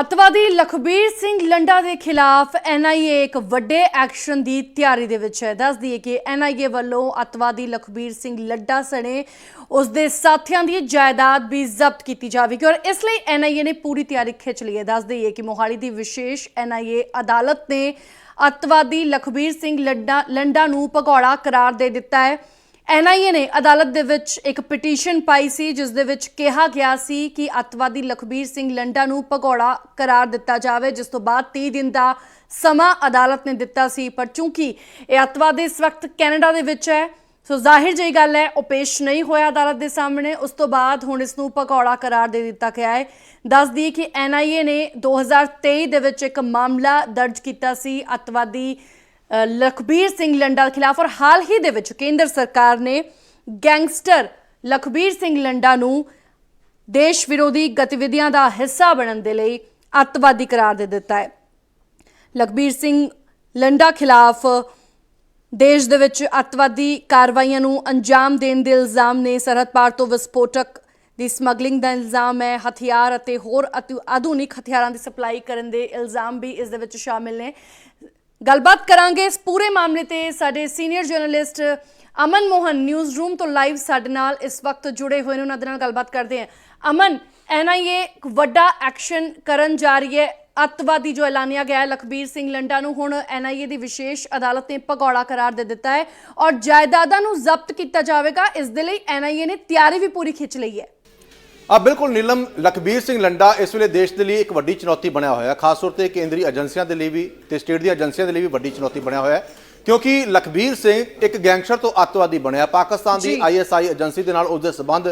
ਅਤਵਾਦੀ ਲਖਬੀਰ ਸਿੰਘ ਲੰਡਾ ਦੇ ਖਿਲਾਫ ਐਨਆਈਏ ਇੱਕ ਵੱਡੇ ਐਕਸ਼ਨ ਦੀ ਤਿਆਰੀ ਦੇ ਵਿੱਚ ਹੈ। ਦੱਸ ਦਈਏ ਕਿ ਐਨਆਈਏ ਵੱਲੋਂ ਅਤਵਾਦੀ ਲਖਬੀਰ ਸਿੰਘ ਲੱਡਾ ਸਣੇ ਉਸ ਦੇ ਸਾਥੀਆਂ ਦੀ ਜਾਇਦਾਦ ਵੀ ਜ਼ਬਤ ਕੀਤੀ ਜਾਵੇਗੀ ਔਰ ਇਸ ਲਈ ਐਨਆਈਏ ਨੇ ਪੂਰੀ ਤਿਆਰੀ ਖਿੱਚ ਲਈ ਹੈ। ਦੱਸ ਦਈਏ ਕਿ ਮੋਹਾਲੀ ਦੀ ਵਿਸ਼ੇਸ਼ ਐਨਆਈਏ ਅਦਾਲਤ ਨੇ ਅਤਵਾਦੀ ਲਖਬੀਰ ਸਿੰਘ ਲੱਡਾ ਲੰਡਾ ਨੂੰ ਭਗੌੜਾ ਕਰਾਰ ਦੇ ਦਿੱਤਾ ਹੈ। ਐਨਆਈਏ ਨੇ ਅਦਾਲਤ ਦੇ ਵਿੱਚ ਇੱਕ ਪਟੀਸ਼ਨ ਪਾਈ ਸੀ, ਜਿਸ ਦੇ ਵਿੱਚ ਕਿਹਾ ਗਿਆ ਸੀ ਕਿ ਅਤਵਾਦੀ ਲਖਬੀਰ ਸਿੰਘ ਲੰਡਾ ਨੂੰ ਭਗੌੜਾ ਕਰਾਰ ਦਿੱਤਾ ਜਾਵੇ, ਜਿਸ ਤੋਂ ਬਾਅਦ 30 ਦਿਨ ਦਾ ਸਮਾਂ ਅਦਾਲਤ ਨੇ ਦਿੱਤਾ ਸੀ। ਪਰ ਚੂੰਕਿ ਇਹ ਅਤਵਾਦ ਇਸ ਵਕਤ ਕੈਨੇਡਾ ਦੇ ਵਿੱਚ ਹੈ। ਸੋ ਜ਼ਾਹਿਰ ਜਿਹੀ ਗੱਲ ਹੈ, ਉਹ ਪੇਸ਼ ਨਹੀਂ ਹੋਇਆ ਅਦਾਲਤ ਦੇ ਸਾਹਮਣੇ। ਉਸ ਤੋਂ ਬਾਅਦ ਹੁਣ ਇਸ ਨੂੰ ਭਗੌੜਾ ਕਰਾਰ ਦੇ ਦਿੱਤਾ ਗਿਆ ਹੈ। ਦੱਸ ਦਈਏ ਕਿ ਐਨਆਈਏ ਨੇ 2023 ਦੇ ਵਿੱਚ ਇੱਕ ਮਾਮਲਾ ਦਰਜ ਕੀਤਾ ਸੀ। ਅਤਵਾਦੀ ਲਖਬੀਰ ਸਿੰਘ ਲੰਡਾ ਖਿਲਾਫ ਔਰ ਹਾਲ ਹੀ ਦੇ ਵਿੱਚ ਕੇਂਦਰ ਸਰਕਾਰ ਨੇ ਗੈਂਗਸਟਰ ਲਖਬੀਰ ਸਿੰਘ ਲੰਡਾ ਨੂੰ ਦੇਸ਼ ਵਿਰੋਧੀ ਗਤੀਵਿਧੀਆਂ ਦਾ ਹਿੱਸਾ ਬਣਨ ਦੇ ਲਈ ਅੱਤਵਾਦੀ ਕਰਾਰ ਦੇ ਦਿੱਤਾ ਹੈ। ਲਖਬੀਰ ਸਿੰਘ ਲੰਡਾ ਖਿਲਾਫ ਦੇਸ਼ ਦੇ ਵਿੱਚ ਅੱਤਵਾਦੀ ਕਾਰਵਾਈਆਂ ਨੂੰ ਅੰਜਾਮ ਦੇਣ ਦੇ ਇਲਜ਼ਾਮ ਨੇ। ਸਰਹੱਦ ਪਾਰ ਤੋਂ ਵਿਸਫੋਟਕ ਦੀ ਸਮਗਲਿੰਗ ਦਾ ਇਲਜ਼ਾਮ ਹੈ। ਹਥਿਆਰ ਅਤੇ ਹੋਰ ਅਤਿ- ਆਧੁਨਿਕ ਹਥਿਆਰਾਂ ਦੀ ਸਪਲਾਈ ਕਰਨ ਦੇ ਇਲਜ਼ਾਮ ਵੀ ਇਸ ਦੇ ਵਿੱਚ ਸ਼ਾਮਿਲ ਨੇ। ਗੱਲਬਾਤ ਕਰਾਂਗੇ ਇਸ ਪੂਰੇ ਮਾਮਲੇ ਤੇ। ਸਾਡੇ senior journalist Aman Mohan news room ਤੋਂ ਲਾਈਵ ਸਾਡੇ ਨਾਲ ਇਸ ਵਕਤ ਜੁੜੇ ਹੋਏ ਨੇ। ਉਹਨਾਂ ਦੇ ਨਾਲ ਗੱਲਬਾਤ ਕਰਦੇ ਹਾਂ। ਅਮਨ ਐਨਆਈਏ ਇੱਕ ਵੱਡਾ ਐਕਸ਼ਨ ਕਰਨ ਜਾ ਰਹੀ ਹੈ। ਅੱਤਵਾਦੀ ਜੋ ਐਲਾਨਿਆ ਗਿਆ ਹੈ, ਲਖਬੀਰ ਸਿੰਘ ਲੰਡਾ ਨੂੰ ਹੁਣ ਐਨਆਈਏ ਦੀ ਵਿਸ਼ੇਸ਼ ਅਦਾਲਤ ਨੇ ਭਗੌੜਾ ਕਰਾਰ ਦੇ ਦਿੱਤਾ ਹੈ ਔਰ ਜਾਇਦਾਦਾਂ ਨੂੰ ਜ਼ਬਤ ਕੀਤਾ ਜਾਵੇਗਾ। ਇਸ ਦੇ ਲਈ ਐਨਆਈਏ ਨੇ ਤਿਆਰੀ ਵੀ ਪੂਰੀ ਖਿੱਚ ਲਈ ਹੈ। ਆ ਬਿਲਕੁਲ ਨੀਲਮ ਲਖਬੀਰ ਸਿੰਘ ਲੰਡਾ ਇਸ ਵੇਲੇ ਦੇਸ਼ ਦੇ ਲਈ ਇੱਕ ਵੱਡੀ ਚੁਣੌਤੀ ਬਣਿਆ ਹੋਇਆ ਖਾਸ ਤੌਰ ਤੇ ਕੇਂਦਰੀ ਏਜੰਸੀਆਂ ਦੇ ਲਈ ਵੀ ਤੇ ਸਟੇਟ ਦੀਆਂ ਏਜੰਸੀਆਂ ਦੇ ਲਈ ਵੀ ਵੱਡੀ ਚੁਣੌਤੀ ਬਣਿਆ ਹੋਇਆ ਹੈ ਕਿਉਂਕਿ ਲਖਬੀਰ ਸਿੰਘ ਇੱਕ ਗੈਂਗਸਟਰ ਤੋਂ ਅੱਤਵਾਦੀ ਬਣਿਆ ਪਾਕਿਸਤਾਨ ਦੀ। ਆਈਐਸਆਈ ਏਜੰਸੀ ਦੇ ਨਾਲ ਉਸ ਦੇ ਸਬੰਧ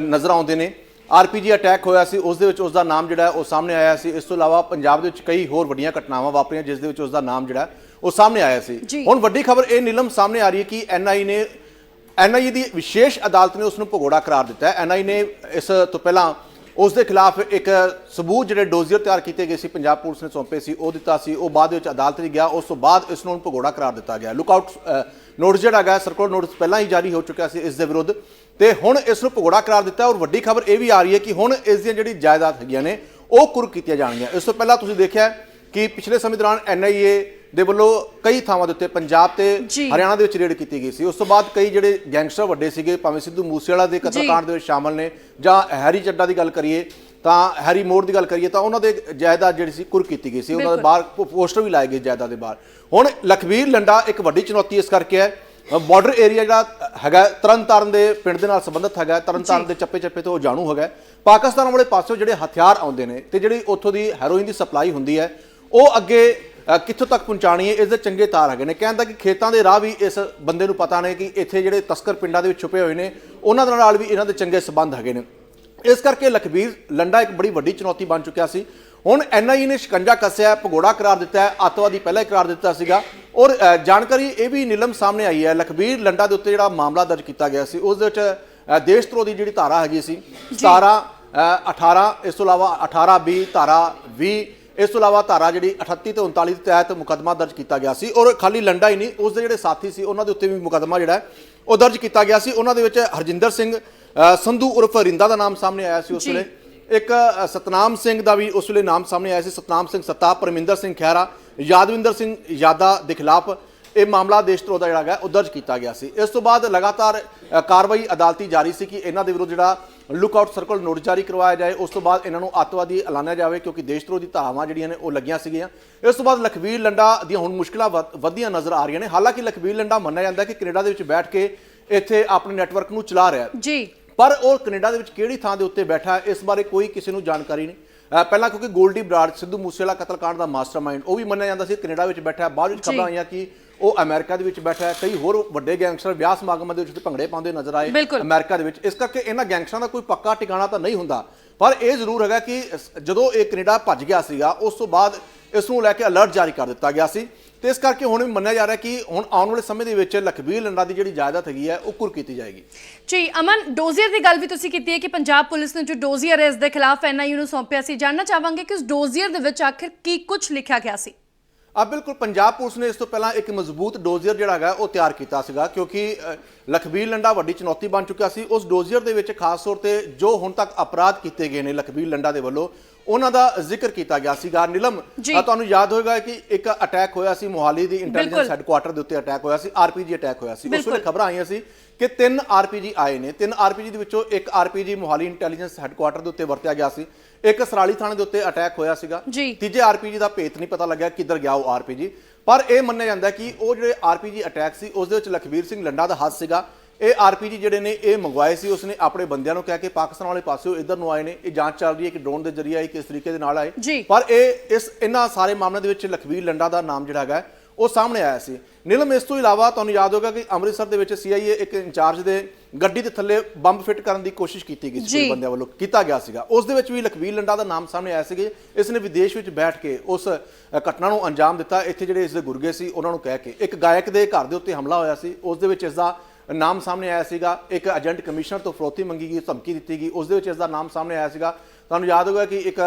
ਨਜ਼ਰ ਆਉਂਦੇ ਨੇ ਆਰਪੀਜੀ ਅਟੈਕ ਹੋਇਆ ਸੀ ਉਸ ਦੇ ਵਿੱਚ ਉਸ ਦਾ ਨਾਮ ਜਿਹੜਾ ਉਹ ਸਾਹਮਣੇ ਆਇਆ ਸੀ ਇਸ ਤੋਂ ਇਲਾਵਾ ਪੰਜਾਬ ਦੇ ਵਿੱਚ ਕਈ ਹੋਰ ਵੱਡੀਆਂ ਘਟਨਾਵਾਂ ਵਾਪਰੀਆਂ ਜਿਸ ਦੇ ਵਿੱਚ ਉਸ ਦਾ ਨਾਮ ਜਿਹੜਾ ਉਹ ਸਾਹਮਣੇ ਆਇਆ ਸੀ। ਹੁਣ ਵੱਡੀ ਖਬਰ ਇਹ ਨੀਲਮ ਸਾਹਮਣੇ ਆ ਰਹੀ ਹੈ ਕਿ ਐਨਆਈ ਨੇ ਐਨਆਈਏ ਦੀ ਵਿਸ਼ੇਸ਼ ਅਦਾਲਤ ਨੇ ਉਸ ਨੂੰ ਭਗੌੜਾ ਕਰਾਰ ਦਿੱਤਾ ਹੈ। ਐਨਆਈ ਨੇ ਇਸ ਤੋਂ ਪਹਿਲਾਂ ਉਸ ਦੇ ਖਿਲਾਫ ਇੱਕ ਸਬੂਤ ਜਿਹੜੇ ਡੋਜ਼ੀਅਰ ਤਿਆਰ ਕੀਤੇ ਗਏ ਸੀ, ਪੰਜਾਬ ਪੁਲਿਸ ਨੇ ਸੌਂਪੇ ਸੀ, ਉਹ ਦਿੱਤਾ ਸੀ। ਉਹ ਬਾਅਦ ਵਿੱਚ ਅਦਾਲਤ ਵਿੱਚ ਗਿਆ। ਉਸ ਤੋਂ ਬਾਅਦ ਇਸ ਨੂੰ ਭਗੌੜਾ ਕਰਾਰ ਦਿੱਤਾ ਗਿਆ। ਲੁੱਕਆਊਟ ਨੋਟਿਸ ਜਿਹੜਾ ਹੈਗਾ ਸਰਕਲ ਨੋਟਿਸ ਪਹਿਲਾਂ ਹੀ ਜਾਰੀ ਹੋ ਚੁੱਕਿਆ ਸੀ ਇਸ ਦੇ ਵਿਰੁੱਧ। ਤੇ ਹੁਣ ਇਸ ਨੂੰ ਭਗੌੜਾ ਕਰਾਰ ਦਿੱਤਾ ਔਰ ਵੱਡੀ ਖਬਰ ਇਹ ਵੀ ਆ ਰਹੀ ਹੈ ਕਿ ਹੁਣ ਇਸ ਦੀਆਂ ਜਿਹੜੀ ਜਾਇਦਾਦ ਹੈਗੀਆਂ ਨੇ, ਉਹ ਕੁਰਕ ਕੀਤੀਆਂ ਜਾਣਗੀਆਂ। ਇਸ ਤੋਂ ਪਹਿਲਾਂ ਤੁਸੀਂ ਦੇਖਿਆ ਕਿ ਪਿਛਲੇ ਸਮੇਂ ਦੌਰਾਨ ਐਨਆਈਏ ਦੇ ਵੱਲੋਂ ਕਈ ਥਾਵਾਂ ਦੇ ਉੱਤੇ ਪੰਜਾਬ ਤੇ। ਹਰਿਆਣਾ ਦੇ ਵਿੱਚ ਰੇਡ ਕੀਤੀ ਗਈ ਸੀ ਉਸ ਤੋਂ ਬਾਅਦ ਕਈ ਜਿਹੜੇ ਗੈਂਗਸਟਰ ਵੱਡੇ ਸੀਗੇ ਭਾਵੇਂ ਸਿੱਧੂ ਮੂਸੇਵਾਲਾ ਦੇ ਜੀ। ਕਤਲकांड ਦੇ ਵਿੱਚ ਸ਼ਾਮਲ ਨੇ ਜਾਂ ਹੈਰੀ ਚੱਡਾ ਦੀ ਗੱਲ ਕਰੀਏ ਤਾਂ ਹੈਰੀ ਮੋੜ ਦੀ ਗੱਲ ਕਰੀਏ ਤਾਂ ਉਹਨਾਂ ਦੇ ਜਾਇਦਾਦ ਜਿਹੜੀ ਸੀ ਕੁਰ ਕੀਤੀ ਗਈ ਸੀ ਉਹਨਾਂ ਦੇ। ਬਾਹਰ ਪੋਸਟਰ ਵੀ ਲਾਏ ਗਏ ਜਾਇਦਾਦ ਦੇ ਬਾਹਰ ਹੁਣ ਲਖਵੀਰ ਲੰਡਾ ਇੱਕ ਵੱਡੀ ਚੁਣੌਤੀ ਇਸ ਕਰਕੇ ਹੈ ਬਾਰਡਰ ਏਰੀਆ ਜਿਹੜਾ ਹੈਗਾ ਤਰਨਤਾਰਨ ਦੇ ਪਿੰਡ ਦੇ ਨਾਲ ਸੰਬੰਧਿਤ ਹੈਗਾ ਤਰਨਤਾਰਨ। ਦੇ ਚੱਪੇ ਚੱਪੇ ਤੋਂ ਉਹ ਜਾਣੂ ਹੈਗਾ ਪਾਕਿਸਤਾਨ ਵਾਲੇ ਪਾਸਿਓਂ ਜਿਹੜੇ ਹਥਿਆਰ ਆਉਂਦੇ ਨੇ ਤੇ ਜਿਹੜੀ ਉੱਥੋਂ ਦੀ ਹੈਰੋਇਨ ਦੀ ਸਪਲਾਈ ਹੁੰਦੀ ਹੈ ਉਹ ਅੱਗੇ ਕਿੱਥੋਂ ਤੱਕ ਪਹੁੰਚਾਣੀ ਹੈ? ਇਸ ਦੇ ਚੰਗੇ ਤਾਰ ਹੈਗੇ ਨੇ। ਕਹਿੰਦਾ ਕਿ ਖੇਤਾਂ ਦੇ ਰਾਹ ਵੀ ਇਸ ਬੰਦੇ ਨੂੰ ਪਤਾ ਨੇ ਕਿ ਇੱਥੇ ਜਿਹੜੇ ਤਸਕਰ ਪਿੰਡਾਂ ਦੇ ਵਿੱਚ ਛੁਪੇ ਹੋਏ ਨੇ ਉਹਨਾਂ ਦੇ ਨਾਲ ਵੀ ਇਹਨਾਂ ਦੇ ਚੰਗੇ ਸਬੰਧ ਹੈਗੇ ਨੇ। ਇਸ ਕਰਕੇ ਲਖਬੀਰ ਲੰਡਾ ਇੱਕ ਬੜੀ ਵੱਡੀ ਚੁਣੌਤੀ ਬਣ ਚੁੱਕਿਆ ਸੀ। ਹੁਣ ਐਨਆਈਏ ਨੇ ਸ਼ਿਕੰਜਾ ਕੱਸਿਆ ਭਗੌੜਾ ਕਰਾਰ ਦਿੱਤਾ ਹੈ ਅੱਤਵਾਦੀ ਪਹਿਲਾਂ ਹੀ ਕਰਾਰ ਦਿੱਤਾ ਸੀਗਾ। ਔਰ ਜਾਣਕਾਰੀ ਇਹ ਵੀ ਨਿਲਮ ਸਾਹਮਣੇ ਆਈ ਹੈ ਲਖਬੀਰ ਲੰਡਾ ਦੇ ਉੱਤੇ ਜਿਹੜਾ ਮਾਮਲਾ ਦਰਜ ਕੀਤਾ ਗਿਆ ਸੀ ਉਸ ਦੇ ਵਿੱਚ ਦੇਸ਼ ਧਰੋਹ ਦੀ ਜਿਹੜੀ ਧਾਰਾ ਹੈਗੀ ਸੀ 17 ਅ, 18 ਇਸ ਤੋਂ ਇਲਾਵਾ 18 20 ਧਾਰਾ 20 ਇਸ ਤੋਂ ਇਲਾਵਾ ਧਾਰਾ ਜਿਹੜੀ 38 ਤੇ 39 ਦੇ ਤਹਿਤ ਮੁਕੱਦਮਾ ਦਰਜ ਕੀਤਾ ਗਿਆ ਸੀ ਔਰ ਖਾਲੀ ਲੰਡਾ ਹੀ ਨਹੀਂ ਉਸ ਦੇ ਜਿਹੜੇ ਸਾਥੀ ਸੀ ਉਹਨਾਂ ਦੇ ਉੱਤੇ ਵੀ ਮੁਕੱਦਮਾ ਜਿਹੜਾ ਉਹ ਦਰਜ ਕੀਤਾ ਗਿਆ ਸੀ। ਉਹਨਾਂ ਦੇ ਵਿੱਚ ਹਰਜਿੰਦਰ ਸਿੰਘ ਸੰਧੂ ਉਰਫ ਰਿੰਦਾ ਦਾ ਨਾਮ ਸਾਹਮਣੇ ਆਇਆ ਸੀ ਉਸ। ਵੇਲੇ। ਇੱਕ ਸਤਨਾਮ ਸਿੰਘ ਦਾ ਵੀ ਉਸ ਵੇਲੇ ਨਾਮ ਸਾਹਮਣੇ ਆਇਆ ਸੀ। ਸਤਨਾਮ ਸਿੰਘ ਸੱਤਾ ਪਰਮਿੰਦਰ ਸਿੰਘ ਖਹਿਰਾ ਯਾਦਵਿੰਦਰ ਸਿੰਘ ਯਾਦਾ ਦੇ ਖਿਲਾਫ ਇਹ ਮਾਮਲਾ ਦੇਸ਼ ਧਰੋਹ ਦਾ ਜਿਹੜਾ ਹੈਗਾ ਉਹ ਦਰਜ ਕੀਤਾ ਗਿਆ ਸੀ। ਇਸ ਤੋਂ ਬਾਅਦ ਲਗਾਤਾਰ ਕਾਰਵਾਈ ਅਦਾਲਤੀ ਜਾਰੀ ਸੀ ਕਿ ਇਹਨਾਂ ਦੇ ਵਿਰੁੱਧ ਜਿਹੜਾ ਲੁੱਕਆਊਟ ਸਰਕਲ ਨੋਟਿਸ ਜਾਰੀ ਕਰਵਾਇਆ ਜਾਏ। ਉਸ ਤੋਂ ਬਾਅਦ ਇਹਨਾਂ ਨੂੰ ਅੱਤਵਾਦੀ ਐਲਾਨਿਆ ਜਾਵੇ ਕਿਉਂਕਿ ਦੇਸ਼ ਧਰੋਹ ਦੀ ਧਾਰਾਵਾਂ ਜਿਹੜੀਆਂ ਨੇ ਉਹ ਲੱਗੀਆਂ ਸੀਗੀਆਂ। ਇਸ ਤੋਂ ਬਾਅਦ ਲਖਵੀਰ ਲੰਡਾ ਦੀਆਂ ਹੁਣ ਮੁਸ਼ਕਲਾਂ ਵਧ- ਵਧੀਆਂ ਨਜ਼ਰ ਆ ਰਹੀਆਂ ਨੇ। ਹਾਲਾਂਕਿ ਲਖਵੀਰ ਲੰਡਾ ਮੰਨਿਆ ਜਾਂਦਾ ਕਿ ਕੈਨੇਡਾ ਦੇ ਵਿੱਚ ਬੈਠ ਕੇ ਇੱਥੇ ਆਪਣੇ ਨੈਟਵਰਕ ਨੂੰ ਚਲਾ ਰਿਹਾ ਜੀ। ਪਰ ਉਹ ਕੈਨੇਡਾ ਦੇ ਵਿੱਚ ਕਿਹੜੀ ਥਾਂ ਦੇ ਉੱਤੇ ਬੈਠਾ ਹੈ ਇਸ ਬਾਰੇ ਕੋਈ ਕਿਸੇ ਨੂੰ ਜਾਣਕਾਰੀ ਨਹੀਂ। ਪਹਿਲਾਂ ਕਿਉਂਕਿ ਗੋਲਡੀ ਬਰਾੜ ਸਿੱਧੂ ਮੂਸੇਵਾਲਾ ਕਤਲकांड ਦਾ ਮਾਸਟਰਮਾਈਂਡ ਉਹ ਵੀ ਮੰਨਿਆ ਜਾਂਦਾ ਸੀ ਕੈਨੇਡਾ ਵਿੱਚ ਬੈਠਾ ਬਾਅਦ ਵਿੱਚ। ਖਬਰਾਂ ਆਈਆਂ ਕਿ ਉਹ ਅਮਰੀਕਾ ਦੇ ਵਿੱਚ ਬੈਠਾ ਹੈ। ਕਈ ਹੋਰ ਵੱਡੇ ਗੈਂਗਸਟਰ ਵਿਆਹ ਸਮਾਗਮਾਂ ਦੇ ਵਿੱਚ ਤੇ ਭੰਗੜੇ ਪਾਉਂਦੇ ਨਜ਼ਰ ਆਏ ਬਿਲਕੁਲ। ਅਮਰੀਕਾ ਦੇ ਵਿੱਚ। ਇਸ ਕਰਕੇ ਇਹਨਾਂ ਗੈਂਗਸਟਰਾਂ ਦਾ ਕੋਈ ਪੱਕਾ ਟਿਕਾਣਾ ਤਾਂ ਨਹੀਂ ਹੁੰਦਾ। ਪਰ ਇਹ ਜ਼ਰੂਰ ਹੈਗਾ ਕਿ ਇਸ- ਜਦੋਂ ਇਹ ਕੈਨੇਡਾ ਭੱਜ ਗਿਆ ਸੀਗਾ ਉਸ ਤੋਂ ਬਾਅਦ ਇਸ ਨੂੰ ਲੈ ਕੇ ਅਲਰਟ ਜਾਰੀ ਕਰ ਦਿੱਤਾ ਗਿਆ ਸੀ। ਤੇ ਇਸ ਕਰਕੇ ਹੁਣ ਵੀ ਮੰਨਿਆ ਜਾ ਰਿਹਾ ਕਿ ਹੁਣ ਆਉਣ ਵਾਲੇ ਸਮੇਂ ਦੇ ਵਿੱਚ ਲਖਬੀਰ ਲੰਡਾ ਦੀ ਜਿਹੜੀ ਜਾਇਦਾਦ ਹੈਗੀ ਹੈ ਉਹ ਕੁਰ ਕੀਤੀ ਜਾਏਗੀ। ਜੀ ਅਮਨ ਡੋਜ਼ੀਅਰ ਦੀ ਗੱਲ ਵੀ ਤੁਸੀਂ ਕੀਤੀ ਹੈ ਕਿ ਪੰਜਾਬ ਪੁਲਿਸ ਨੇ ਜੋ ਡੋਜ਼ੀਅਰ ਹੈ ਇਸ ਦੇ ਖਿਲਾਫ ਐਨਆਈਯੂ ਨੂੰ ਸੌਂਪਿਆ ਸੀ। ਜਾਣਨਾ ਚਾਹਾਂਗੇ ਕਿ ਉਸ ਡੋਜ਼ੀਅਰ ਦੇ ਵਿੱਚ ਆਖਿਰ ਕੀ ਕੁਝ ਲਿਖਿਆ ਗਿਆ ਸੀ। ਆ ਬਿਲਕੁਲ ਪੰਜਾਬ ਪੁਲਿਸ ਨੇ ਇਸ ਤੋਂ ਪਹਿਲਾਂ ਇੱਕ ਮਜ਼ਬੂਤ ਡੋਜ਼ੀਅਰ ਜਿਹੜਾ ਹੈਗਾ ਉਹ ਤਿਆਰ ਕੀਤਾ ਸੀਗਾ ਕਿਉਂਕਿ ਲਖਬੀਰ ਲੰਡਾ ਵੱਡੀ ਚੁਣੌਤੀ ਬਣ ਚੁੱਕਿਆ ਸੀ। ਉਸ ਡੋਜ਼ੀਅਰ ਦੇ ਵਿੱਚ ਖਾਸ ਤੌਰ ਤੇ ਜੋ ਹੁਣ ਤੱਕ ਅਪਰਾਧ ਕੀਤੇ ਗਏ ਨੇ ਲਖਬੀਰ ਲੰਡਾ ਦੇ ਵੱਲੋਂ ਉਹਨਾਂ ਦਾ ਜ਼ਿਕਰ ਕੀਤਾ ਗਿਆ ਸੀਗਾ। ਨਿਲਮ ਤੁਹਾਨੂੰ ਯਾਦ ਹੋਵੇਗਾ ਕਿ ਇੱਕ ਅਟੈਕ ਹੋਇਆ ਸੀ ਮੋਹਾਲੀ ਦੀ ਇੰਟੈਲੀਜੈਂਸ ਬਿਲਕੁਲ। ਹੈੱਡਕੁਆਟਰ ਦੇ ਉੱਤੇ ਅਟੈਕ ਹੋਇਆ ਸੀ ਆਰਪੀਜੀ ਅਟੈਕ ਹੋਇਆ ਸੀ। ਉਸ। ਵੇਲੇ ਖਬਰਾਂ ਆਈਆਂ ਸੀ ਕਿ ਤਿੰਨ ਆਰਪੀਜੀ ਆਏ ਨੇ। ਤਿੰਨ ਆਰਪੀਜੀ ਦੇ ਵਿੱਚੋਂ ਇੱਕ ਆਰਪੀਜੀ ਮੋਹਾਲੀ ਇੰਟੈਲੀਜੈਂਸ ਹੈੱਡਕੁਆਟਰ ਦੇ ਉੱਤੇ ਵਰਤਿਆ ਗਿਆ ਸੀ। ਇੱਕ ਸਰਾਲੀ ਥਾਣੇ ਦੇ ਉੱਤੇ ਅਟੈਕ ਹੋਇਆ ਸੀਗਾ। ਜੀ। ਤੀਜੇ ਆਰਪੀਜੀ ਦਾ ਭੇਤ ਨਹੀਂ ਪਤਾ ਲੱਗਿਆ ਕਿੱਧਰ ਗਿਆ ਉਹ ਆਰਪੀਜੀ ਪਰ ਇਹ ਮੰਨਿਆ ਜਾਂਦਾ ਕਿ ਉਹ ਜਿਹੜੇ ਆਰਪੀਜੀ ਅਟੈਕ ਸੀ ਉਸ ਦੇ ਵਿੱਚ ਲਖਬੀਰ ਸਿੰਘ ਲੰਡਾ ਦਾ ਹੱਥ ਸੀਗਾ। ਇਹ ਆਰਪੀਜੀ ਜਿਹੜੇ ਨੇ ਇਹ ਮੰਗਵਾਏ ਸੀ ਉਸਨੇ ਆਪਣੇ ਬੰਦਿਆਂ ਨੂੰ ਕਹਿ ਕੇ ਪਾਕਿਸਤਾਨ ਵਾਲੇ ਪਾਸਿਓਂ ਇੱਧਰ ਨੂੰ ਆਏ ਨੇ। ਇਹ ਜਾਂਚ ਚੱਲ ਰਹੀ ਹੈ ਕਿ ਡਰੋਨ ਦੇ ਜ਼ਰੀਏ ਆਏ ਕਿਸ ਤਰੀਕੇ ਦੇ ਨਾਲ ਆਏ। ਜੀ। ਪਰ ਇਹ ਇਸ ਇਹਨਾਂ ਸਾਰੇ ਮਾਮਲਿਆਂ ਦੇ ਵਿੱਚ ਲਖਬੀਰ ਲੰਡਾ ਦਾ ਨਾਮ ਜਿਹੜਾ ਹੈਗਾ ਉਹ ਸਾਹਮਣੇ ਆਇਆ ਸੀ। ਨੀਲਮ ਇਸ ਤੋਂ ਇਲਾਵਾ ਤੁਹਾਨੂੰ ਯਾਦ ਹੋਗਾ ਕਿ ਅੰਮ੍ਰਿਤਸਰ ਦੇ ਵਿੱਚ ਸੀਆਈਏ ਇੱਕ ਇੰਚਾਰਜ ਦੇ ਗੱਡੀ ਦੇ ਥੱਲੇ ਬੰਬ ਫਿੱਟ ਕਰਨ ਦੀ ਕੋਸ਼ਿਸ਼ ਕੀਤੀ ਗਈ ਸੀ। ਕੁਝ ਬੰਦਿਆਂ ਵੱਲੋਂ ਕੀਤਾ ਗਿਆ ਸੀਗਾ। ਉਸ ਦੇ ਵਿੱਚ ਵੀ ਲਖਬੀਰ ਲੰਡਾ ਦਾ ਨਾਮ ਸਾਹਮਣੇ ਆਇਆ ਸੀਗੇ। ਇਸ ਨੇ ਵਿਦੇਸ਼ ਵਿੱਚ ਬੈਠ ਕੇ ਉਸ ਘਟਨਾ ਨੂੰ ਅੰਜਾਮ ਦਿੱਤਾ। ਇੱਥੇ ਜਿਹੜੇ ਇਸ ਦੇ ਗੁਰਗੇ ਸੀ ਉਹਨਾਂ ਨੂੰ ਕਹਿ ਕੇ ਇੱਕ ਗਾਇਕ ਦੇ ਘਰ ਦੇ ਉੱਤੇ ਹਮਲਾ ਹੋਇਆ ਸੀ। ਉਸ ਦੇ ਵਿੱਚ ਇਸ ਦਾ ਨਾਮ ਸਾਹਮਣੇ ਆਇਆ ਸੀਗਾ। ਇੱਕ ਏਜੰਟ ਕਮਿਸ਼ਨਰ ਤੋਂ ਫਰੋਤੀ ਮੰਗੀ ਗਈ ਧਮਕੀ ਦਿੱਤੀ ਗਈ। ਉਸ ਦੇ ਵਿੱਚ ਇਸ ਦਾ ਨਾਮ ਸਾਹਮਣੇ ਆਇਆ ਸੀਗਾ। ਤੁਹਾਨੂੰ ਯਾਦ ਹੋਗਾ ਕਿ ਇੱਕ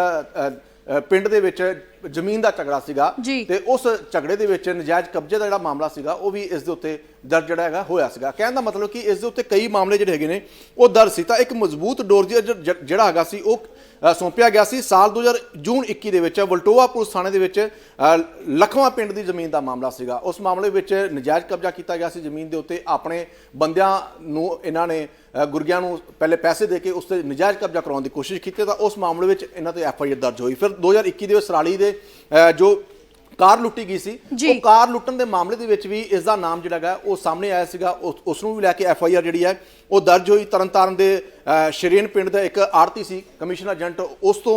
ਪਿੰਡ ਦੇ ਵਿੱਚ ਜ਼ਮੀਨ ਦਾ ਝਗੜਾ ਸੀਗਾ। ਤੇ ਉਸ ਝਗੜੇ ਦੇ ਵਿੱਚ ਨਜਾਇਜ਼ ਕਬਜ਼ੇ ਦਾ ਜਿਹੜਾ ਮਾਮਲਾ ਸੀਗਾ ਉਹ ਵੀ ਇਸ ਦੇ ਉੱਤੇ ਦਰਜ ਜਿਹੜਾ ਹੈਗਾ ਹੋਇਆ ਸੀਗਾ। ਕਹਿਣ ਦਾ ਮਤਲਬ ਕਿ ਇਸ ਦੇ ਉੱਤੇ ਕਈ ਮਾਮਲੇ ਜਿਹੜੇ ਹੈਗੇ ਨੇ ਉਹ ਦਰਜ ਸੀ। ਤਾਂ ਇੱਕ ਮਜ਼ਬੂਤ ਡੋਰ ਜਿਹਾ ਜ- ਜ- ਜਿਹੜਾ ਹੈਗਾ ਸੀ ਉਹ ਸੌਂਪਿਆ ਗਿਆ ਸੀ। ਸਾਲ 2000 ਜੂਨ 21 ਦੇ ਵਿੱਚ ਵਲਟੋਆ ਪੁਲਿਸ ਥਾਣੇ ਦੇ ਵਿੱਚ ਲਖਵਾਂ ਪਿੰਡ ਦੀ ਜ਼ਮੀਨ ਦਾ ਮਾਮਲਾ ਸੀਗਾ। ਉਸ ਮਾਮਲੇ ਵਿੱਚ ਨਜਾਇਜ਼ ਕਬਜ਼ਾ ਕੀਤਾ ਗਿਆ ਸੀ। ਜ਼ਮੀਨ ਦੇ ਉੱਤੇ ਆਪਣੇ ਬੰਦਿਆਂ ਨੂੰ ਇਹਨਾਂ ਨੇ ਗੁਰਗਿਆਂ ਨੂੰ ਪਹਿਲੇ ਪੈਸੇ ਦੇ ਕੇ ਉਸ ਤੇ ਨਜਾਇਜ਼ ਕਬਜ਼ਾ ਕਰਾਉਣ ਦੀ ਕੋਸ਼ਿਸ਼ ਕੀਤੀ। ਤਾਂ ਉਸ ਮਾਮਲੇ ਵਿੱਚ ਇਹਨਾਂ ਤੇ ਐਫ ਆਈ ਆਰ ਦਰਜ ਹੋਈ। ਫਿਰ 2021 ਦੇ ਵਿੱਚ ਸਰਾਲੀ ਦੇ ਜੋ ਕਾਰ ਲੁੱਟੀ ਗਈ ਸੀ। ਉਹ ਕਾਰ ਲੁੱਟਣ ਦੇ ਮਾਮਲੇ ਦੇ ਵਿੱਚ ਵੀ ਇਸ ਦਾ ਨਾਮ ਜਿਹੜਾ ਹੈਗਾ ਉਹ ਸਾਹਮਣੇ ਆਇਆ ਸੀਗਾ ਉਸ ਨੂੰ ਵੀ ਲੈ ਕੇ ਐਫ ਆਈ ਆਰ ਜਿਹੜੀ ਹੈ ਉਹ ਦਰਜ ਹੋਈ। ਤਰਨਤਾਰਨ ਦੇ ਸ਼ਰੀਨ ਪਿੰਡ ਦਾ ਇੱਕ ਆੜਤੀ ਸੀ ਕਮਿਸ਼ਨਰ ਏਜੰਟ ਉਸ ਤੋਂ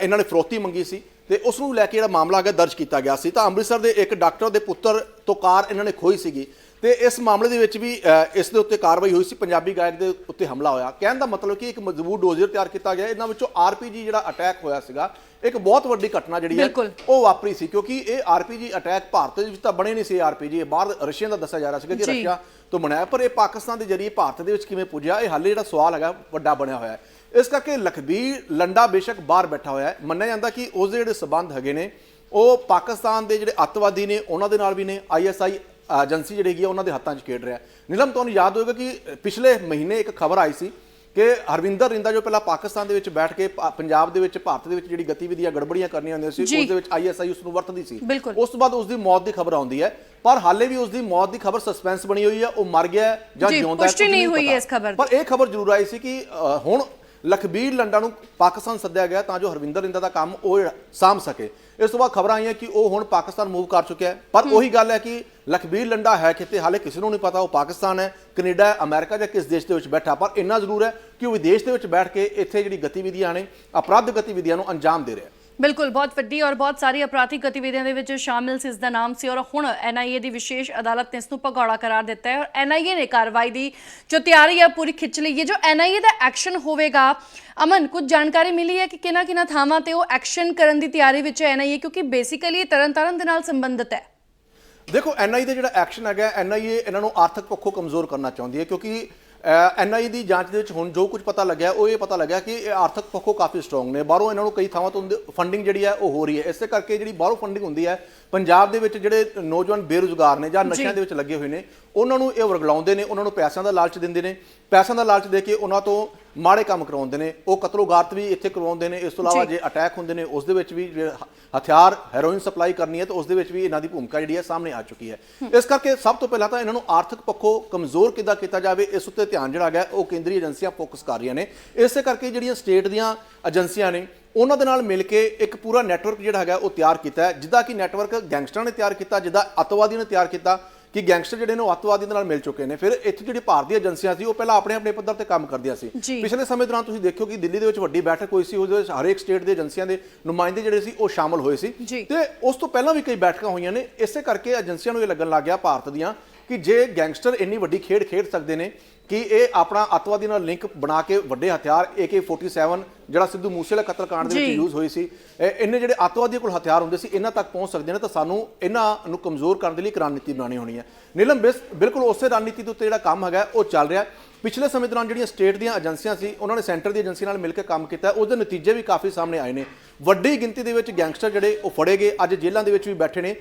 ਇਹਨਾਂ ਨੇ ਫਰੋਤੀ ਮੰਗੀ ਸੀ ਤੇ ਉਸ ਨੂੰ ਲੈ ਕੇ ਜਿਹੜਾ ਮਾਮਲਾ ਹੈਗਾ ਦਰਜ ਕੀਤਾ ਗਿਆ ਸੀ। ਤਾਂ ਅੰਮ੍ਰਿਤਸਰ ਦੇ ਇੱਕ ਡਾਕਟਰ ਦੇ ਪੁੱਤਰ ਤੋਂ ਕਾਰ ਇਹਨਾਂ ਨੇ ਖੋਈ ਸੀਗੀ। ਤੇ ਇਸ ਮਾਮਲੇ ਦੇ ਵਿੱਚ ਵੀ ਇਸ ਦੇ ਉੱਤੇ ਕਾਰਵਾਈ ਹੋਈ ਸੀ। ਪੰਜਾਬੀ ਗਾਇਕ ਦੇ ਉੱਤੇ ਹਮਲਾ ਹੋਇਆ। ਕਹਿਣ ਦਾ ਮਤਲਬ ਕਿ ਇੱਕ ਮਜ਼ਬੂਤ ਡੋਜ਼ਰ ਤਿਆਰ ਕੀਤਾ ਗਿਆ ਇਹਨਾਂ ਵਿੱਚੋਂ ਆਰਪੀਜੀ ਜਿਹੜਾ ਅਟੈਕ ਹੋਇਆ ਸੀਗਾ ਇੱਕ ਬਹੁਤ ਵੱਡੀ ਘਟਨਾ ਜਿਹੜੀ ਹੈ। ਉਹ ਵਾਪਰੀ ਸੀ। ਕਿਉਂਕਿ ਇਹ ਆਰਪੀਜੀ ਅਟੈਕ ਭਾਰਤ ਦੇ ਵਿੱਚ ਤਾਂ ਬਣੇ ਨਹੀਂ ਸੀ ਆਰਪੀਜੀ ਇਹ ਬਾਹਰ ਰਸ਼ੀਆ ਦਾ ਦੱਸਿਆ ਜਾ ਰਿਹਾ ਸੀਗਾ ਕਿ। ਰਸ਼ੀਆ ਤੋਂ ਬਣਾਇਆ ਪਰ ਇਹ ਪਾਕਿਸਤਾਨ ਦੇ ਜਰੀਏ ਭਾਰਤ ਦੇ ਵਿੱਚ ਕਿਵੇਂ ਪੁੱਜਿਆ ਇਹ ਹਾਲੇ ਜਿਹੜਾ ਸਵਾਲ ਹੈਗਾ ਵੱਡਾ ਬਣਿਆ ਹੋਇਆ ਹੈ। ਇਸ ਕਰਕੇ ਲਖਬੀਰ ਲੰਡਾ ਬੇਸ਼ੱਕ ਬਾਹਰ ਬੈਠਾ ਹੋਇਆ ਹੈ। ਮੰਨਿਆ ਜਾਂਦਾ ਕਿ ਉਸ ਦੇ ਜਿਹੜੇ ਸਬੰਧ ਹੈਗੇ ਨੇ ਉਹ ਪਾਕਿਸਤਾਨ ਦੇ ਜਿਹੜੇ ਅੱਤਵਾਦੀ ਨੇ ਉਹਨਾਂ ਦੇ ਨਾਲ ਵੀ ਨੇ ਆਈਐਸਆਈ ਏਜੰਸੀ ਜਿਹੜੀ ਹੈਗੀ ਉਹਨਾਂ ਦੇ ਹੱਥਾਂ 'ਚ ਖੇਡ ਰਿਹਾ ਨਿਲਮ ਤੁਹਾਨੂੰ ਯਾਦ ਹੋਵੇਗਾ ਕਿ ਪਿਛਲੇ ਮਹੀਨੇ ਇੱਕ ਖਬਰ ਆਈ ਸੀ ਕਿ ਹਰਵਿੰਦਰ ਰਿੰਦਾ ਜੋ ਪਹਿਲਾਂ ਪਾਕਿਸਤਾਨ ਦੇ ਵਿੱਚ ਬੈਠ ਕੇ ਪਾ- ਪੰਜਾਬ ਦੇ ਵਿੱਚ ਭਾਰਤ ਦੇ ਵਿੱਚ ਜਿਹੜੀ ਗਤੀਵਿਧੀਆਂ ਗੜਬੜੀਆਂ ਕਰਨੀਆਂ ਹੁੰਦੀਆਂ ਸੀ ਜੀ। ਉਸ ਦੇ ਵਿੱਚ ਆਈਐਸਆਈ ਉਸ ਨੂੰ ਵਰਤਦੀ ਸੀ ਬਿਲਕੁਲ। ਉਸ ਤੋਂ ਬਾਅਦ ਉਸ ਦੀ ਮੌਤ ਦੀ ਖਬਰ ਆਉਂਦੀ ਹੈ ਪਰ ਹਾਲੇ ਵੀ ਉਸ ਦੀ ਮੌਤ ਦੀ ਖਬਰ ਸਸਪੈਂਸ ਬਣੀ ਹੋਈ ਹੈ ਉਹ ਮਰ ਗਿਆ ਹੈ ਜਾਂ ਜੀ, ਜਿਉਂਦਾ ਹੈ ਪੁਸ਼ਟੀ ਕੁਝ ਨਹੀਂ ਹੋਈ ਪਤਾ। ਇਸ ਖਬਰ ਦੀ। ਪਰ ਇਹ ਖਬਰ ਜ਼ਰੂਰ ਆਈ ਸੀ ਕਿ ਅ, ਹੁਣ ਲਖਬੀਰ ਲੰਡਾ ਨੂੰ ਪਾਕਿਸਤਾਨ ਸੱਦਿਆ ਗਿਆ ਤਾਂ ਜੋ ਹਰਵਿੰਦਰ ਰਿੰਦਾ ਦਾ ਕੰਮ ਉਹ ਜਿਹੜਾ ਸਾਂਭ ਸਕੇ ਇਸ ਤੋਂ ਬਾਅਦ ਖਬਰਾਂ ਆਈਆਂ ਕਿ ਉਹ ਹੁਣ ਪਾਕਿਸਤਾਨ ਮੂਵ ਕਰ ਚੁੱਕਿਆ ਹੈ। ਪਰ ਉਹੀ ਗੱਲ ਹੈ ਕਿ ਲਖਬੀਰ ਲੰਡਾ ਹੈ ਕਿਤੇ, ਹਾਲੇ ਕਿਸੇ ਨੂੰ ਨਹੀਂ ਪਤਾ, ਉਹ ਪਾਕਿਸਤਾਨ ਹੈ, ਕੈਨੇਡਾ ਹੈ, ਅਮਰੀਕਾ ਜਾਂ ਕਿਸ ਦੇਸ਼ ਦੇ ਵਿੱਚ ਬੈਠਾ। ਪਰ ਇੰਨਾ ਜ਼ਰੂਰ ਹੈ ਕਿ ਉਹ ਵਿਦੇਸ਼ ਦੇ ਵਿੱਚ ਬੈਠ ਕੇ ਇੱਥੇ ਜਿਹੜੀ ਗਤੀਵਿਧੀਆਂ ਨੇ, ਅਪਰਾਧ ਗਤੀਵਿਧੀਆਂ ਨੂੰ ਅੰਜਾਮ ਦੇ ਰਿਹਾ ਬਿਲਕੁਲ, ਬਹੁਤ ਵੱਡੀ ਔਰ ਬਹੁਤ ਸਾਰੀ ਅਪਰਾਧਿਕ ਗਤੀਵਿਧੀਆਂ ਦੇ ਵਿੱਚ ਸ਼ਾਮਿਲ ਸੀ, ਇਸ ਦਾ ਨਾਮ ਸੀ ਔਰ ਹੁਣ ਐਨਆਈਏ ਦੀ ਵਿਸ਼ੇਸ਼ ਅਦਾਲਤ ਨੇ ਇਸ ਨੂੰ ਭਗੌੜਾ ਕਰਾਰ ਦਿੱਤਾ ਹੈ ਔਰ ਐਨਆਈਏ ਨੇ ਕਾਰਵਾਈ ਦੀ ਜੋ ਤਿਆਰੀ ਹੈ ਪੂਰੀ ਖਿੱਚ ਲਈ ਹੈ। ਜੋ ਐਨਆਈਏ ਦਾ ਐਕਸ਼ਨ ਹੋਵੇਗਾ, ਅਮਨ, ਕੁਝ ਜਾਣਕਾਰੀ ਮਿਲੀ ਹੈ ਕਿ ਕਿਹਨਾਂ ਕਿਹਨਾਂ ਥਾਵਾਂ ਤੇ ਉਹ ਐਕਸ਼ਨ ਕਰਨ ਦੀ ਤਿਆਰੀ ਵਿੱਚ ਹੈ ਐਨਆਈਏ ਕਿਉਂਕਿ ਬੇਸਿਕਲੀ ਤਰਨਤਾਰਨ ਦੇ ਨਾਲ ਸੰਬੰਧਿਤ ਹੈ। ਦੇਖੋ ਐਨਆਈ ਦਾ ਜਿਹੜਾ ਐਕਸ਼ਨ ਹੈਗਾ ਐਨਆਈਏ ਇਹਨਾਂ ਨੂੰ ਆਰਥਿਕ ਪੱਖੋਂ ਕਮਜ਼ੋਰ ਕਰਨਾ ਚਾਹੁੰਦੀ ਹੈ ਕਿਉਂਕਿ ਐਨਆਈ ਦੀ ਜਾਂਚ ਦੇ ਵਿੱਚ ਹੁਣ ਜੋ ਕੁਝ ਪਤਾ ਲੱਗਿਆ ਉਹ ਇਹ ਪਤਾ ਲੱਗਿਆ ਕਿ ਇਹ ਆਰਥਿਕ ਪੱਖੋਂ ਕਾਫੀ ਸਟਰੋਂਗ ਨੇ। ਬਾਹਰੋਂ ਇਹਨਾਂ ਨੂੰ ਕਈ ਥਾਵਾਂ ਤੋਂ ਫੰਡਿੰਗ ਜਿਹੜੀ ਹੈ ਉਹ ਹੋ ਰਹੀ ਹੈ। ਇਸੇ ਕਰਕੇ ਜਿਹੜੀ ਬਾਹਰੋਂ ਫੰਡਿੰਗ ਹੁੰਦੀ ਹੈ ਪੰਜਾਬ ਦੇ ਵਿੱਚ ਜਿਹੜੇ ਨੌਜਵਾਨ ਬੇਰੁਜ਼ਗਾਰ ਨੇ ਜਾਂ। ਨਸ਼ਿਆਂ ਦੇ ਵਿੱਚ ਲੱਗੇ ਹੋਏ ਨੇ ਉਹਨਾਂ ਨੂੰ ਇਹ ਵਰਗਲਾਉਂਦੇ ਨੇ ਉਹਨਾਂ ਨੂੰ ਪੈਸਿਆਂ ਦਾ ਲਾਲਚ ਦਿੰਦੇ ਨੇ। ਪੈਸਿਆਂ ਦਾ ਲਾਲਚ ਦੇ ਕੇ ਉਹਨਾਂ ਤੋਂ ਮਾੜੇ ਕੰਮ ਕਰਵਾਉਂਦੇ ਨੇ ਉਹ ਕਤਲੋਗਾਰਤ ਵੀ ਇੱਥੇ ਕਰਵਾਉਂਦੇ ਨੇ ਇਸ ਤੋਂ ਇਲਾਵਾ ਜੀ। ਅਟੈਕ ਹੁੰਦੇ ਨੇ ਉਸ ਦੇ ਵਿੱਚ ਵੀ ਜੇ ਹਥਿਆਰ ਹੈਰੋਇਨ ਸਪਲਾਈ ਕਰਨੀ ਹੈ ਤਾਂ ਉਸ ਦੇ ਵਿੱਚ ਵੀ ਇਹਨਾਂ ਦੀ ਭੂਮਿਕਾ ਜਿਹੜੀ ਹੈ ਸਾਹਮਣੇ ਆ ਚੁੱਕੀ ਹੈ। ਇਸ ਕਰਕੇ ਸਭ ਤੋਂ ਪਹਿਲਾਂ ਤਾਂ ਇਹਨਾਂ ਨੂੰ ਆਰਥਿਕ ਪੱਖੋਂ ਕਮਜ਼ੋਰ ਕਿੱਦਾਂ ਕੀਤਾ ਜਾਵੇ ਇਸ ਉੱਤੇ ਧਿਆਨ ਜਿਹੜਾ ਹੈਗਾ ਉਹ ਕੇਂਦਰੀ ਏਜੰਸੀਆਂ ਫੋਕਸ ਕਰ ਰਹੀਆਂ ਨੇ। ਇਸੇ ਕਰਕੇ ਜਿਹੜੀਆਂ ਸਟੇਟ ਦੀਆਂ ਏਜੰਸੀਆਂ ਨੇ ਉਹਨਾਂ ਦੇ ਨਾਲ ਮਿਲ ਕੇ ਇੱਕ ਪੂਰਾ ਨੈਟਵਰਕ ਜਿਹੜਾ ਹੈਗਾ ਉਹ ਤਿਆਰ ਕੀਤਾ ਹੈ ਜਿੱਦਾਂ ਕਿ ਨੈਟਵਰਕ ਗੈਂਗਸਟਰਾਂ ਨੇ ਤਿਆਰ ਕੀਤਾ ਜਿੱਦਾਂ ਅੱਤਵਾਦੀਆਂ ਨੇ ਤਿਆਰ ਕੀਤਾ ਕਿ ਗੈਂਗਸਟਰ ਜਿਹੜੇ ਨੇ ਉਹ ਅੱਤਵਾਦੀਆਂ ਦੇ ਨਾਲ ਮਿਲ ਚੁੱਕੇ ਨੇ ਫਿਰ ਇੱਥੇ ਜਿਹੜੀ ਭਾਰਤੀ ਏਜੰਸੀਆਂ ਸੀ ਉਹ ਪਹਿਲਾਂ ਆਪਣੇ ਆਪਣੇ ਪੱਧਰ ਤੇ ਕੰਮ ਕਰਦੀਆਂ ਸੀ। ਪਿਛਲੇ ਸਮੇਂ ਦੌਰਾਨ ਤੁਸੀਂ ਦੇਖਿਓ ਕਿ ਦਿੱਲੀ ਦੇ ਵਿੱਚ ਵੱਡੀ ਬੈਠਕ ਹੋਈ ਸੀ ਉਹਦੇ ਵਿੱਚ ਹਰੇਕ ਸਟੇਟ ਦੇ ਏਜੰਸੀਆਂ ਦੇ ਨੁਮਾਇੰਦੇ ਜਿਹੜੇ ਸੀ ਉਹ ਸ਼ਾਮਲ ਹੋਏ ਸੀ। ਤੇ ਉਸ ਤੋਂ ਪਹਿਲਾਂ ਵੀ ਕਈ ਬੈਠਕਾਂ ਹੋਈਆਂ ਨੇ ਇਸੇ ਕਰਕੇ ਏਜੰਸੀਆਂ ਨੂੰ ਇਹ ਲੱਗਣ ਲੱਗ ਗਿਆ ਭਾਰਤ ਦੀਆਂ ਕਿ ਜੇ ਗੈਂਗਸਟਰ ਇੰਨੀ ਵੱਡੀ ਖੇਡ ਖੇਡ ਸਕਦੇ ਨੇ ਕਿ ਇਹ ਆਪਣਾ ਅੱਤਵਾਦੀ ਨਾਲ ਲਿੰਕ ਬਣਾ ਕੇ ਵੱਡੇ ਹਥਿਆਰ AK47 ਜਿਹੜਾ ਸਿੱਧੂ ਮੂਸੇਵਾਲਾ ਕਤਲकांड ਦੇ ਵਿੱਚ। ਯੂਜ਼ ਹੋਈ ਸੀ ਇਹ- ਇਹਨੇ ਜਿਹੜੇ ਅੱਤਵਾਦੀਆਂ ਕੋਲ ਹਥਿਆਰ ਹੁੰਦੇ ਸੀ ਇਹਨਾਂ ਤੱਕ ਪਹੁੰਚ ਸਕਦੇ ਨੇ ਤਾਂ ਸਾਨੂੰ ਇਹਨਾਂ ਨੂੰ ਕਮਜ਼ੋਰ ਕਰਨ ਦੇ ਲਈ ਇੱਕ ਰਣਨੀਤੀ ਬਣਾਉਣੀ ਹੋਣੀ ਹੈ ਨੀਲਮ ਬਿਲਕੁਲ ਉਸੇ ਰਣਨੀਤੀ ਦੇ ਉੱਤੇ ਜਿਹੜਾ ਕੰਮ ਹੈਗਾ ਉਹ ਚੱਲ ਰਿਹਾ ਪਿਛਲੇ ਸਮੇਂ ਦੌਰਾਨ ਜਿਹੜੀਆਂ ਸਟੇਟ ਦੀਆਂ ਏਜੰਸੀਆਂ ਸੀ ਉਹਨਾਂ ਨੇ ਸੈਂਟਰ ਦੀ ਏਜੰਸੀ ਨਾਲ ਮਿਲ ਕੇ ਕੰਮ ਕੀਤਾ। ਉਹਦੇ ਨਤੀਜੇ ਵੀ ਕਾਫੀ ਸਾਹਮਣੇ ਆਏ ਨੇ। ਵੱਡੀ ਗਿਣਤੀ ਦੇ ਵਿੱਚ ਗੈਂਗਸਟਰ ਜਿਹੜੇ ਉਹ ਫੜੇ ਗਏ। ਅੱਜ ਜੇਲ੍ਹਾਂ ਦੇ ਵਿੱਚ ਵੀ ਬੈਠੇ ਨੇ।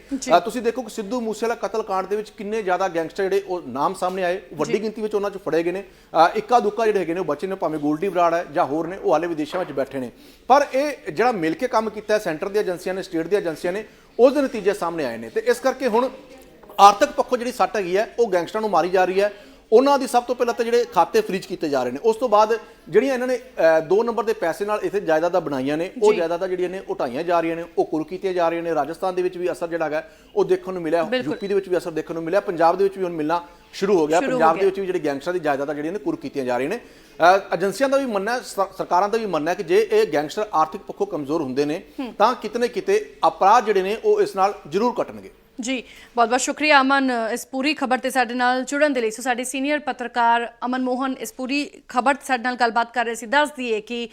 ਤੁਸੀਂ ਦੇਖੋ ਕਿ ਸਿੱਧੂ ਮੂਸੇਵਾਲਾ ਕਤਲकांड ਦੇ ਵਿੱਚ ਕਿੰਨੇ ਜ਼ਿਆਦਾ ਗੈਂਗਸਟਰ ਜਿਹੜੇ ਉਹ ਨਾਮ ਸਾਹਮਣੇ ਆਏ। ਵੱਡੀ ਗਿਣਤੀ ਵਿੱਚ ਉਹਨਾਂ 'ਚ ਫੜੇ ਗਏ ਨੇ। ਇੱਕਾ ਦੁੱਕਾ ਜਿਹੜੇ ਹੈਗੇ ਨੇ ਉਹ ਬਚੇ ਨੇ। ਭਾਵੇਂ ਗੋਲਡੀ ਬਰਾੜ ਹੈ ਜਾਂ ਹੋਰ ਨੇ ਉਹ ਹਾਲੇ ਵਿਦੇਸ਼ਾਂ ਵਿੱਚ ਬੈਠੇ ਨੇ। ਪਰ ਇਹ ਜਿਹੜਾ ਮਿਲ ਕੇ ਕੰਮ ਕੀਤਾ ਸੈਂਟਰ ਦੀਆਂ ਏਜੰਸੀਆਂ ਨੇ ਸਟੇਟ ਦੀਆਂ ਏਜੰਸੀਆਂ ਨੇ ਉਸ ਦੇ ਨਤੀਜੇ ਸਾਹਮਣੇ ਆਏ ਨੇ। ਤੇ ਇਸ ਕਰਕੇ ਹੁਣ ਆਰਥਿਕ ਪੱਖੋਂ ਜਿਹੜੀ ਸੱਟ ਹੈਗੀ ਹੈ ਉਹ ਗੈਂਗਸਟਰਾਂ ਨੂੰ ਮਾਰੀ ਜਾ ਰਹੀ ਹੈ। ਉਹਨਾਂ ਦੀ ਸਭ ਤੋਂ ਪਹਿਲਾਂ ਤਾਂ ਜਿਹੜੇ ਖਾਤੇ ਫ੍ਰੀਜ ਕੀਤੇ ਜਾ ਰਹੇ ਨੇ ਉਸ ਤੋਂ ਬਾਅਦ ਜਿਹੜੀਆਂ ਇਹਨਾਂ ਨੇ 2 ਨੰਬਰ ਦੇ ਪੈਸੇ ਨਾਲ ਇੱਥੇ ਜਾਇਦਾਦਾਂ ਬਣਾਈਆਂ ਨੇ ਉਹ ਜਾਇਦਾਦਾਂ ਜਿਹੜੀਆਂ ਨੇ ਉਟਾਈਆਂ ਜਾ ਰਹੀਆਂ ਨੇ ਉਹ ਕੁਲ ਕੀਤੀਆਂ ਜਾ ਰਹੀਆਂ ਨੇ ਰਾਜਸਥਾਨ ਦੇ ਵਿੱਚ ਵੀ ਅਸਰ ਜਿਹੜਾ ਹੈਗਾ ਉਹ ਦੇਖਣ ਨੂੰ ਮਿਲਿਆ। ਯੂਪੀ ਦੇ ਵਿੱਚ ਵੀ ਅਸਰ ਦੇਖਣ ਨੂੰ ਮਿਲਿਆ ਪੰਜਾਬ ਦੇ ਵਿੱਚ ਵੀ ਹੁਣ ਮਿਲਣਾ ਸ਼ੁਰੂ ਹੋ ਗਿਆ ਪੰਜਾਬ ਦੇ। ਵਿੱਚ ਵੀ ਜਿਹੜੀ ਗੈਂਗਸਟਰਾਂ ਦੀ ਜਾਇਦਾਦਾਂ ਜਿਹੜੀਆਂ ਨੇ ਕੁਰ ਕੀਤੀਆਂ ਜਾ ਰਹੀਆਂ ਨੇ ਏਜੰਸੀਆਂ ਦਾ ਵੀ ਮੰਨਣਾ ਹੈ ਸਰਕਾਰਾਂ ਦਾ ਵੀ ਮੰਨਣਾ ਹੈ ਕਿ ਜੇ ਇਹ ਗੈਂਗਸਟਰ ਆਰਥਿਕ ਪੱਖੋਂ ਕਮਜ਼ੋਰ ਹੁੰਦੇ ਨੇ ਤਾਂ ਕਿਤੇ ਨਾ ਕਿਤੇ ਅਪਰਾਧ ਜਿਹੜੇ ਨੇ ਉਹ ਇਸ ਨਾਲ ਜ਼ਰੂਰ ਘਟਣਗੇ ਜੀ ਬਹੁਤ ਬਹੁਤ ਸ਼ੁਕਰੀਆ ਅਮਨ ਇਸ ਪੂਰੀ ਖਬਰ ਤੇ ਸਾਡੇ ਨਾਲ ਜੁੜਨ ਦੇ ਲਈ ਸੋ ਸਾਡੇ ਸੀਨੀਅਰ ਪੱਤਰਕਾਰ ਅਮਨ ਮੋਹਨ ਇਸ ਪੂਰੀ ਖਬਰ ਤੇ ਸਾਡੇ ਨਾਲ ਗੱਲਬਾਤ ਕਰ ਰਹੇ ਸੀ ਦੱਸ ਦਈਏ ਕਿ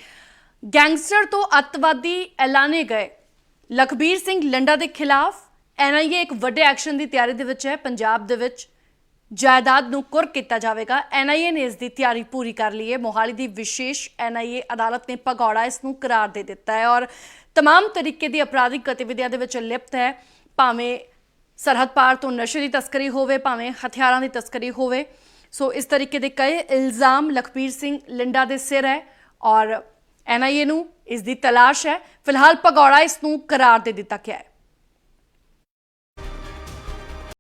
ਗੈਂਗਸਟਰ ਤੋਂ ਅੱਤਵਾਦੀ ਐਲਾਨੇ ਗਏ ਲਖਬੀਰ ਸਿੰਘ ਲੰਡਾ ਦੇ ਖਿਲਾਫ ਐਨਆਈਏ ਇੱਕ ਵੱਡੇ ਐਕਸ਼ਨ ਦੀ ਤਿਆਰੀ ਦੇ ਵਿੱਚ ਹੈ ਪੰਜਾਬ ਦੇ ਵਿੱਚ ਜਾਇਦਾਦ ਨੂੰ ਕੁਰ ਕੀਤਾ ਜਾਵੇਗਾ ਐਨਆਈਏ ਨੇ ਇਸ ਦੀ ਤਿਆਰੀ ਪੂਰੀ ਕਰ ਲਈ ਹੈ ਮੋਹਾਲੀ ਦੀ ਵਿਸ਼ੇਸ਼ ਐਨਆਈਏ ਅਦਾਲਤ ਨੇ ਭਗੌੜਾ ਇਸ ਨੂੰ ਕਰਾਰ ਦੇ ਦਿੱਤਾ ਹੈ ਔਰ तमाम ਤਰੀਕੇ ਦੀ ਅਪਰਾਧਿਕ ਗਤੀਵਿਧੀਆਂ ਦੇ ਵਿੱਚ ਲਿਪਤ ਹੈ ਭਾਵੇਂ ਸਰਹੱਦ ਪਾਰ ਤੋਂ ਨਸ਼ੇ ਦੀ ਤਸਕਰੀ ਹੋਵੇ, ਭਾਵੇਂ ਹਥਿਆਰਾਂ ਦੀ ਤਸਕਰੀ ਹੋਵੇ। ਸੋ ਇਸ ਤਰੀਕੇ ਦੇ ਕਈ ਇਲਜ਼ਾਮ ਲਖਬੀਰ ਸਿੰਘ ਲਿੰਡਾ ਦੇ ਸਿਰ ਹੈ ਔਰ ਐਨਆਈਏ ਨੂੰ ਇਸ ਦੀ ਤਲਾਸ਼ ਹੈ। ਫਿਲਹਾਲ ਭਗੌੜਾ ਇਸ ਨੂੰ ਕਰਾਰ ਦੇ ਦਿੱਤਾ ਗਿਆ ਹੈ।